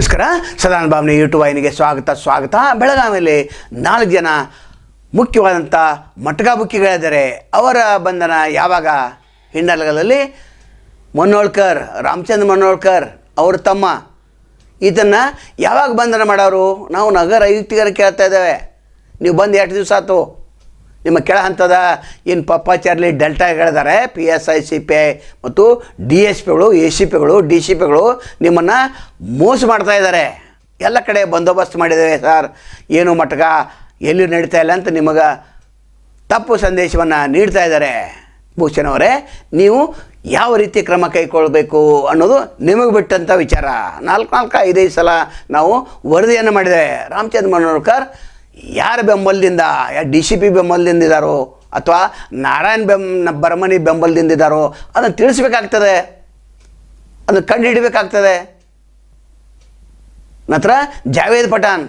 ಸದಾನ ಭಾವನೆ ಯೂಟ್ಯೂಬ್ ವಾಹಿನಿಗೆ ಸ್ವಾಗತ ಸ್ವಾಗತ. ಬೆಳಗಾವಿಯಲ್ಲಿ ನಾಲ್ಕು ಜನ ಮುಖ್ಯವಾದಂಥ ಮಟ್ಕಾಬುಕ್ಕಿಗಳಿದ್ದಾರೆ ಅವರ ಬಂಧನ ಯಾವಾಗ? ಹಿನ್ನೆಲೆಗಳಲ್ಲಿ ಮನೋಳ್ಕರ್ ರಾಮಚಂದ್ರ ಮನೋಳ್ಕರ್ ಅವರ ತಮ್ಮ. ಇದನ್ನು ಯಾವಾಗ ಬಂಧನ ಮಾಡೋರು? ನಾವು ನಗರ ಆಯುಕ್ತಿಗರ ಕೇಳ್ತಾ ಇದ್ದೇವೆ. ನೀವು ಬಂದು ಎಷ್ಟು ದಿವಸ ಆಯ್ತು. ನಿಮ್ಮ ಕೆಳ ಹಂತದ ಏನು papa charlie ಡೆಲ್ಟಾಗಳಿದ್ದಾರೆ P S I C P I ಮತ್ತು ಡಿ ಎಸ್ ಪಿಗಳು ಎ ಸಿ ಪಿಗಳು ಡಿ ಸಿ ಪಿಗಳು ನಿಮ್ಮನ್ನು ಮೋಸ ಮಾಡ್ತಾ ಇದ್ದಾರೆ. ಎಲ್ಲ ಕಡೆ ಬಂದೋಬಸ್ತ್ ಮಾಡಿದ್ದೇವೆ ಸರ್. ಏನು ಮಟ್ಕ ಎಲ್ಲಿ ನಡೀತಾ ಇಲ್ಲ ಅಂತ ನಿಮಗೆ ತಪ್ಪು ಸಂದೇಶವನ್ನು ನೀಡ್ತಾ ಇದ್ದಾರೆ. ಭೂಷಣ್ ಅವರೇ, ನೀವು ಯಾವ ರೀತಿ ಕ್ರಮ ಕೈಗೊಳ್ಳಬೇಕು ಅನ್ನೋದು ನಿಮಗೆ ಬಿಟ್ಟಂಥ ವಿಚಾರ. ನಾಲ್ಕು ನಾಲ್ಕು ಐದೈದು ಸಲ ನಾವು ವರದಿಯನ್ನು ಮಾಡಿದ್ದೇವೆ. ರಾಮಚಂದ್ರ ಮನೋರ್ಕರ್ ಯಾರ ಬೆಂಬಲದಿಂದ ಡಿ ಸಿ ಪಿ ಬೆಂಬಲದಿಂದ ಇದ್ದಾರೋ ಅಥವಾ ನಾರಾಯಣ್ ಬೆಂ ಬರಮನಿ ಬೆಂಬಲದಿಂದ ಇದ್ದಾರೋ ಅದನ್ನು ತಿಳಿಸ್ಬೇಕಾಗ್ತದೆ. ಅದನ್ನು ಕಂಡು ಹಿಡಿಬೇಕಾಗ್ತದೆ ನಂತರ ಜಾವೇದ್ ಪಠಾನ್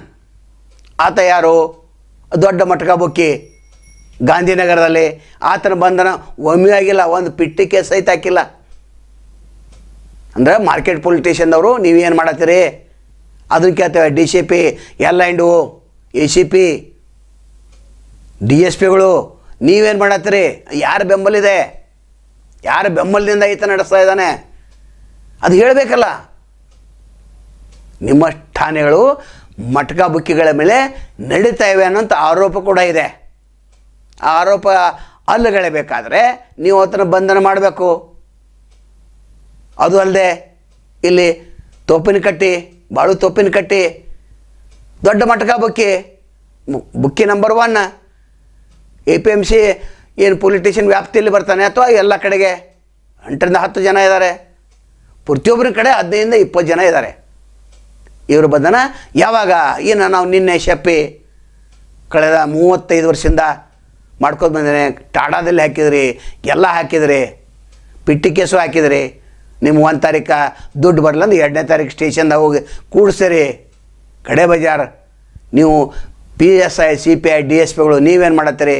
ಆತ ಯಾರು? ದೊಡ್ಡ ಮಟ್ಕ ಬುಕ್ಕಿ, ಗಾಂಧಿನಗರದಲ್ಲಿ. ಆತನ ಬಂಧನ ಒಮ್ಮೆ ಆಗಿಲ್ಲ, ಒಂದು ಪಿಟ್ಟಿಗೆ ಸಹಿತ ಹಾಕಿಲ್ಲ. ಅಂದರೆ ಮಾರ್ಕೆಟ್ ಪೊಲಿಟಿಷಿಯನ್ದವರು ನೀವೇನು ಮಾಡತ್ತೀರಿ? ಅದನ್ನು ಕೇಳ್ತೇವೆ D C P, L and O A C P D S ಪಿಗಳು ನೀವೇನು ಮಾಡತ್ತೀರಿ? ಯಾರ ಬೆಂಬಲಿದೆ? ಯಾರ ಬೆಂಬಲದಿಂದ ಈತ ನಡೆಸ್ತಾ ಇದ್ದಾನೆ? ಅದು ಹೇಳಬೇಕಲ್ಲ. ನಿಮ್ಮ ಠಾಣೆಗಳು ಮಟ್ಕ ಬುಕ್ಕಿಗಳ ಮೇಲೆ ನಡೀತಾ ಇವೆ ಅನ್ನೋಂಥ ಆರೋಪ ಕೂಡ ಇದೆ. ಆ ಆರೋಪ ಅಲ್ಲಗಳಬೇಕಾದ್ರೆ ನೀವು ಅದನ್ನು ಬಂಧನ ಮಾಡಬೇಕು. ಅದು ಅಲ್ಲದೆ ಇಲ್ಲಿ ತೋಪಿನ ಕಟ್ಟಿ, ಬಾಳು ತೋಪಿನ ಕಟ್ಟಿ ದೊಡ್ಡ matka bookie. Bookie number one A P M C ಏನು ಪೊಲಿಟಿಷಿಯನ್ ವ್ಯಾಪ್ತಿಯಲ್ಲಿ ಬರ್ತಾನೆ ಅಥವಾ ಎಲ್ಲ ಕಡೆಗೆ ಎಂಟರಿಂದ ಹತ್ತು ಜನ ಇದ್ದಾರೆ ಪ್ರತಿಯೊಬ್ಬರ ಕಡೆ ಹದಿನೈದಿಂದ ಇಪ್ಪತ್ತು ಜನ ಇದ್ದಾರೆ ಇವ್ರ ಬಂಧನ ಯಾವಾಗ? ಏನು ನಾವು ನಿನ್ನೆ ಶಪ್ಪಿ ಕಳೆದ ಮೂವತ್ತೈದು ವರ್ಷದಿಂದ ಮಾಡ್ಕೊಂಡು ಬಂದೇನೆ ಟಾಡಾದಲ್ಲಿ ಹಾಕಿದ್ರಿ, ಎಲ್ಲ ಹಾಕಿದ್ರಿ, ಪಿಟ್ಟಿ ಕೇಸು ಹಾಕಿದ್ರಿ. ನಿಮ್ಮ ಒಂದು ತಾರೀಕು ದುಡ್ಡು ಬರಲಂದು ಎರಡನೇ ತಾರೀಕು ಸ್ಟೇಷನ್ದಾಗ ಹೋಗಿ ಕೂಡಿಸ್ತೀರಿ ಕಡೆ ಬಜಾರ್, ನೀವು P S I C P I D S ಪಿಗಳು ನೀವೇನು ಮಾಡತ್ತೀರಿ?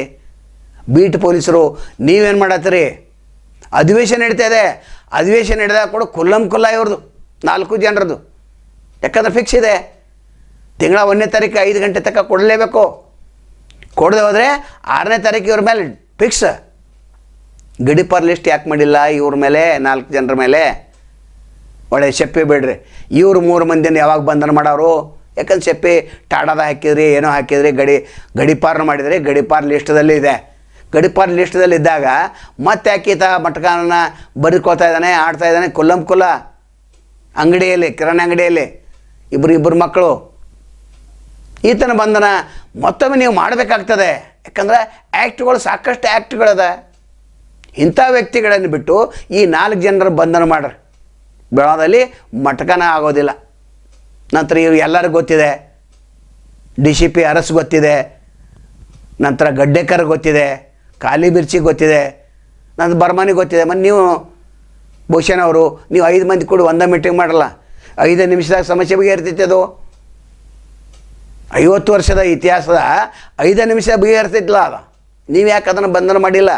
ಬೀಟ್ ಪೊಲೀಸರು ನೀವೇನು ಮಾಡತ್ತೀರಿ? ಅಧಿವೇಶನ ನಡೀತಾ ಇದೆ. ಅಧಿವೇಶನ ನಡೆದಾಗ ಕೂಡ ಕುಲ್ಲಂ ಕುಲ್ಲ ಇವ್ರದ್ದು ನಾಲ್ಕು ಜನರದು. ಯಾಕಂದ್ರೆ ಫಿಕ್ಸ್ ಇದೆ. ತಿಂಗಳ ಒಂದನೇ ತಾರೀಕು ಐದು ಗಂಟೆ ತನಕ ಕೊಡಲೇಬೇಕು. ಕೊಡದೆ ಹೋದರೆ ಆರನೇ ತಾರೀಕು ಇವ್ರ ಮೇಲೆ ಫಿಕ್ಸ್ ಗಡಿಪಾರ್ ಲಿಸ್ಟ್ ಯಾಕೆ ಮಾಡಿಲ್ಲ ಇವ್ರ ಮೇಲೆ, ನಾಲ್ಕು ಜನರ ಮೇಲೆ? ಒಳ್ಳೆ ಶೆಪ್ಪಿ ಬೇಡ್ರಿ. ಇವ್ರು ಮೂರು ಮಂದಿನ ಯಾವಾಗ ಬಂಧನ ಮಾಡೋರು? ಯಾಕಂದ್ರೆ ಸೆಪ್ಪೆ ಟಾಡಾದ ಹಾಕಿದ್ರಿ, ಏನೋ ಹಾಕಿದ್ರಿ, ಗಡಿ, ಗಡಿಪಾರ್ನ ಮಾಡಿದರೆ ಗಡಿಪಾರ್ ಲಿಸ್ಟದಲ್ಲಿ ಇದೆ. ಗಡಿಪಾರ್ ಲಿಸ್ಟದಲ್ಲಿ ಇದ್ದಾಗ ಮತ್ತೆ ಯಾಕೀತ ಮಟ್ಕಾನ ಬರೆದುಕೊಳ್ತಾ ಇದ್ದಾನೆ, ಆಡ್ತಾ ಇದ್ದಾನೆ? ಕುಲ್ಲಂ ಕುಲ್ಲ ಅಂಗಡಿಯಲ್ಲಿ, ಕಿರಾಣಿ ಅಂಗಡಿಯಲ್ಲಿ. ಇಬ್ಬರು ಇಬ್ಬರು ಮಕ್ಕಳು. ಈತನ ಬಂಧನ ಮತ್ತೊಮ್ಮೆ ನೀವು ಮಾಡಬೇಕಾಗ್ತದೆ. ಯಾಕಂದ್ರೆ ಆ್ಯಕ್ಟ್ಗಳು ಸಾಕಷ್ಟು ಆ್ಯಕ್ಟ್ಗಳದ ಇಂಥ ವ್ಯಕ್ತಿಗಳನ್ನು ಬಿಟ್ಟು ಈ ನಾಲ್ಕು ಜನರ ಬಂಧನ ಮಾಡ್ರಿ. ಬೆಳದಲ್ಲಿ ಮಟಕನ ಆಗೋದಿಲ್ಲ. ನಂತರ ಇವ್ರು ಎಲ್ಲರಿಗೂ ಗೊತ್ತಿದೆ. ಡಿ ಸಿ ಪಿ ಅರಸ್ ಗೊತ್ತಿದೆ. ನಂತರ ಗಡ್ಡೇಕರ್ ಗೊತ್ತಿದೆ. ಖಾಲಿ ಬಿರ್ಚಿ ಗೊತ್ತಿದೆ. ನನ್ನ ಬರ್ಮಾನಿ ಗೊತ್ತಿದೆ. ಮತ್ತು ನೀವು ಭೂಷಣ ಅವರು, ನೀವು ಐದು ಮಂದಿ ಕೂಡ ಒಂದೇ ಮೀಟಿಂಗ್ ಮಾಡಲ್ಲ. ಐದು ನಿಮಿಷದಾಗ ಸಮಸ್ಯೆ ಬಗೆಹರಿತೈತೆ ಅದು. ಐವತ್ತು ವರ್ಷದ ಇತಿಹಾಸದ ಐದು ನಿಮಿಷ ಬಗೆಹರಿತಿದ್ಲ ಅದು. ನೀವು ಯಾಕೆ ಅದನ್ನು ಬಂಧನ ಮಾಡಿಲ್ಲ?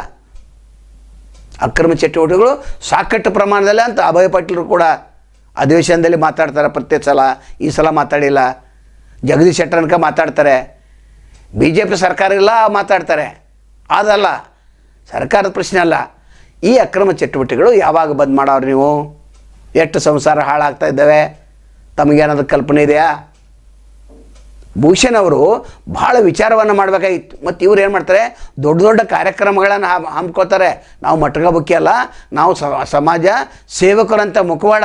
ಅಕ್ರಮ ಚಟುವಟಿಕೆಗಳು ಸಾಕಷ್ಟು ಪ್ರಮಾಣದಲ್ಲಿ ಅಂತ ಅಭಯ ಪಾಟೀಲರು ಕೂಡ ಅಧಿವೇಶನದಲ್ಲಿ ಮಾತಾಡ್ತಾರೆ ಪ್ರತ್ಯೇಕ ಸಲ, ಈ ಸಲ ಮಾತಾಡಿಲ್ಲ. ಜಗದೀಶ್ ಶೆಟ್ಟರ್ನಕ ಮಾತಾಡ್ತಾರೆ. ಬಿ ಜೆ ಪಿ ಸರ್ಕಾರ ಇಲ್ಲ ಮಾತಾಡ್ತಾರೆ. ಅದಲ್ಲ, ಸರ್ಕಾರದ ಪ್ರಶ್ನೆ ಅಲ್ಲ. ಈ ಅಕ್ರಮ ಚಟುವಟಿಕೆಗಳು ಯಾವಾಗ ಬಂದ್ ಮಾಡೋರು ನೀವು? ಎಷ್ಟು ಸಂಸಾರ ಹಾಳಾಗ್ತಾ ಇದ್ದಾವೆ? ತಮಗೇನಾದ್ರು ಕಲ್ಪನೆ ಇದೆಯಾ? ಭೂಷಣ್ ಅವರು ಭಾಳ ವಿಚಾರವನ್ನು ಮಾಡಬೇಕಾಗಿತ್ತು. ಮತ್ತು ಇವ್ರು ಏನು ಮಾಡ್ತಾರೆ? ದೊಡ್ಡ ದೊಡ್ಡ ಕಾರ್ಯಕ್ರಮಗಳನ್ನು ಹಮ್ಕೋತಾರೆ ನಾವು ಮಟ್ಗ ಬುಕ್ಕಿ ಅಲ್ಲ, ನಾವು ಸಮಾಜ ಸೇವಕರಂತ ಮುಖವಾಡ.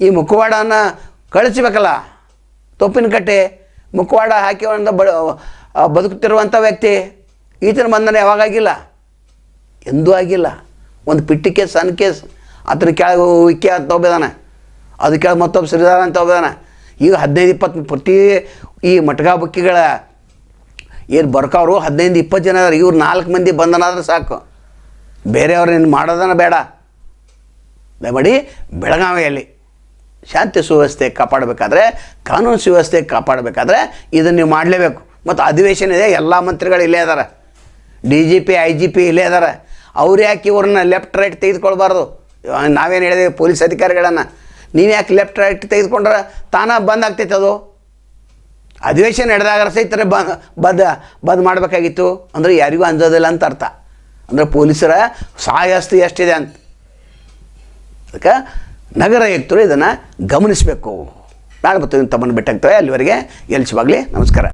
ಈ ಮುಖವಾಡನ ಕಳಿಸ್ಬೇಕಲ್ಲ ತೊಪ್ಪಿನ ಕಟ್ಟೆ ಮುಖವಾಡ ಹಾಕಿ ಒಂದು ಬ ಬದುಕುತ್ತಿರುವಂಥ ವ್ಯಕ್ತಿ ಈತನ ಬಂಧನ ಯಾವಾಗಾಗಿಲ್ಲ ಎಂದೂ ಆಗಿಲ್ಲ. ಒಂದು ಪಿಟ್ಟಿ ಕೇಸ್, ಸಣ್ಣ ಕೇಸ್. ಆತನ ಕೆಳಗೆ ವಿಕ್ಕಿ ಅಂತ ಹೋಗಿದಾನೆ ಅದು ಕೆಳಗೆ ಮತ್ತೊಬ್ಬ ಸರಿದಾರ ಅಂತ ಹೋಗಿದಾನೆ ಈಗ ಹದಿನೈದು ಇಪ್ಪತ್ತು, ಪ್ರತಿ ಈ ಮಟ್ಗಾ ಬುಕ್ಕಿಗಳ ಏನು ಬರ್ಕವರು? ಹದಿನೈದು ಇಪ್ಪತ್ತು ಜನ ಅದಾರೆ ಇವ್ರು ನಾಲ್ಕು ಮಂದಿ ಬಂಧನಾದ್ರೆ ಸಾಕು. ಬೇರೆಯವ್ರು ಮಾಡೋದನ ಮಾಡೋದನ್ನ ಬೇಡ. ದಯಮಾಡಿ ಬೆಳಗಾವಿಯಲ್ಲಿ ಶಾಂತಿ ಸುವ್ಯವಸ್ಥೆ ಕಾಪಾಡಬೇಕಾದ್ರೆ, ಕಾನೂನು ಸುವ್ಯವಸ್ಥೆ ಕಾಪಾಡಬೇಕಾದ್ರೆ ಇದನ್ನು ನೀವು ಮಾಡಲೇಬೇಕು. ಮತ್ತು ಅಧಿವೇಶನ ಇದೆ, ಎಲ್ಲ ಮಂತ್ರಿಗಳು ಇಲ್ಲೇ ಇದ್ದಾರೆ D G P, I G P ಇಲ್ಲೇ ಇದ್ದಾರೆ ಅವ್ರು ಯಾಕೆ ಇವ್ರನ್ನ ಲೆಫ್ಟ್ ರೈಟ್ ತೆಗೆದುಕೊಳ್ಬಾರ್ದು? ನಾವೇನು ಹೇಳಿದೆ ಪೊಲೀಸ್ ಅಧಿಕಾರಿಗಳನ್ನು. ನೀನು ಯಾಕೆ ಲೆಫ್ಟ್ ರೈಟ್ ತೆಗೆದುಕೊಂಡ್ರೆ ತಾನ ಬಂದ್ ಆಗ್ತೈತೆ ಅದು. ಅಧಿವೇಶನ ನಡೆದಾಗ ಸಹಿತರ ಬದ, ಬದ್ ಮಾಡಬೇಕಾಗಿತ್ತು. ಅಂದರೆ ಯಾರಿಗೂ ಅಂಜೋದಿಲ್ಲ ಅಂತ ಅರ್ಥ. ಅಂದರೆ ಪೊಲೀಸರ ಸಹಾಯಸ್ತಿ ಎಷ್ಟಿದೆ ಅಂತ. ಅದಕ್ಕೆ ನಗರ ಯುಕ್ತರು ಇದನ್ನು ಗಮನಿಸಬೇಕು. ನಾಳೆ ಮತ್ತು ತಮ್ಮನ್ನು ಭೇಟಿ ಅಲ್ಲಿವರೆಗೆ ಎಲ್ಚವಾಗಲಿ ನಮಸ್ಕಾರ.